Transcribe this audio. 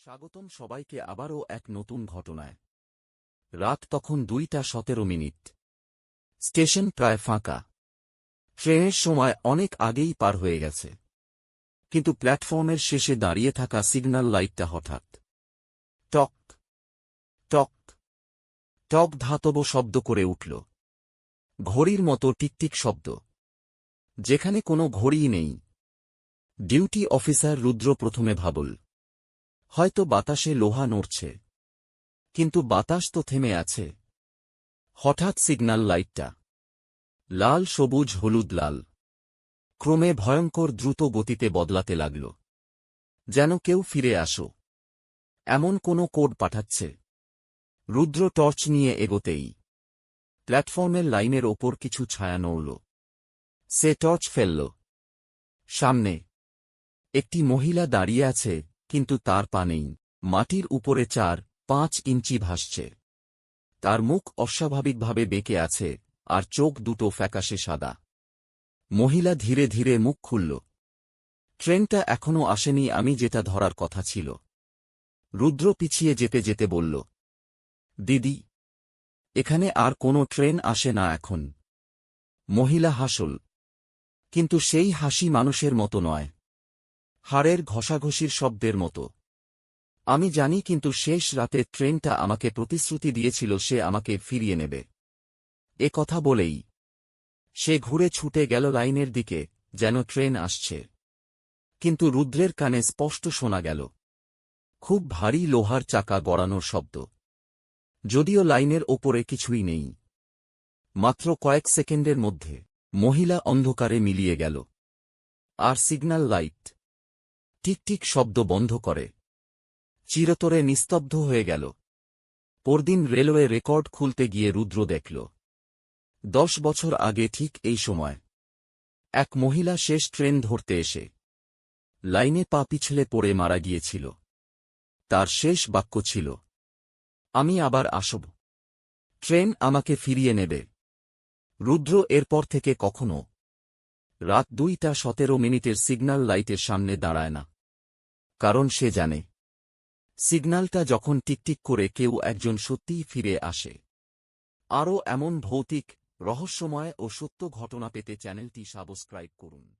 স্বাগতম সবাইকে আবারও এক নতুন ঘটনায়। রাত তখন দুইটা সতেরো মিনিট। স্টেশন প্রায় ফাঁকা। ট্রেনের সময় অনেক আগেই পার হয়ে গেছে। কিন্তু প্ল্যাটফর্মের শেষে দাঁড়িয়ে থাকা সিগন্যাল লাইটটা হঠাৎ টক টক টক ধাতব শব্দ করে উঠল। ঘড়ির মতো টিকটিক শব্দ। যেখানে কোনো ঘড়িই নেই। ডিউটি অফিসার রুদ্র প্রথমে ভাবল হয়তো বাতাসে লোহা নড়ছে। কিন্তু বাতাস তো থেমে আছে। হঠাৎ সিগন্যাল লাইটটা। লাল, সবুজ, হলুদ, লাল। ক্রমে ভয়ঙ্কর দ্রুত গতিতে বদলাতে লাগল। যেন কেউ ফিরে আসো। এমন কোনো কোড পাঠাচ্ছে। রুদ্র টর্চ নিয়ে এগোতেই। প্ল্যাটফর্মের লাইনের ওপর কিছু ছায়া নড়ল। সে টর্চ ফেলল। সামনে। একটি মহিলা দাঁড়িয়ে আছে। কিন্তু তার পা নেই। মাটির উপরে চার, পাঁচ ইঞ্চি ভাসছে। তার মুখ অস্বাভাবিকভাবে বেঁকে আছে, আর চোখ দুটো ফ্যাকাশে সাদা। মহিলা ধীরে ধীরে মুখ খুলল। ট্রেনটা এখনও আসেনি, আমি যেটা ধরার কথা ছিল। রুদ্র পিছিয়ে যেতে যেতে বলল, দিদি, এখানে আর কোনো ট্রেন আসে না এখন। মহিলা হাসল, কিন্তু সেই হাসি মানুষের মতো নয়। হাড়ের ঘষাঘষির শব্দের মতো। আমি জানি কিন্তু শেষ রাতে ট্রেনটা আমাকে প্রতিশ্রুতি দিয়েছিল সে আমাকে ফিরিয়ে নেবে। এ কথা বলেই সে ঘুরে ছুটে গেল লাইনের দিকে, যেন ট্রেন আসছে। কিন্তু রুদ্রের কানে স্পষ্ট শোনা গেল। খুব ভারী লোহার চাকা গড়ানোর শব্দ। যদিও লাইনের ওপরে কিছুই নেই। মাত্র কয়েক সেকেন্ডের মধ্যে মহিলা অন্ধকারে মিলিয়ে গেল। আর সিগন্যাল লাইট। টিকটিক শব্দ বন্ধ করে। চিরতরে নিস্তব্ধ হয়ে গেল। পরদিন রেলওয়ে রেকর্ড খুলতে গিয়ে রুদ্র দেখল। দশ বছর আগে ঠিক এই সময়। এক মহিলা শেষ ট্রেন ধরতে এসে। লাইনে পা পিছলে পড়ে মারা গিয়েছিল। তার শেষ বাক্য ছিল, আমি আবার আসব। ট্রেন আমাকে ফিরিয়ে নেবে। রুদ্র এরপর থেকে কখনো রাত দুইটা সতেরো মিনিটের সিগন্যাল লাইটের সামনে দাঁড়ায় না। কারণ সে জানে। সিগন্যালটা যখন টিকটিক করে কেউ একজন সত্যিই ফিরে আসে। আরও এমন ভৌতিক, রহস্যময় ও সত্য ঘটনা পেতে চ্যানেলটি সাবস্ক্রাইব করুন।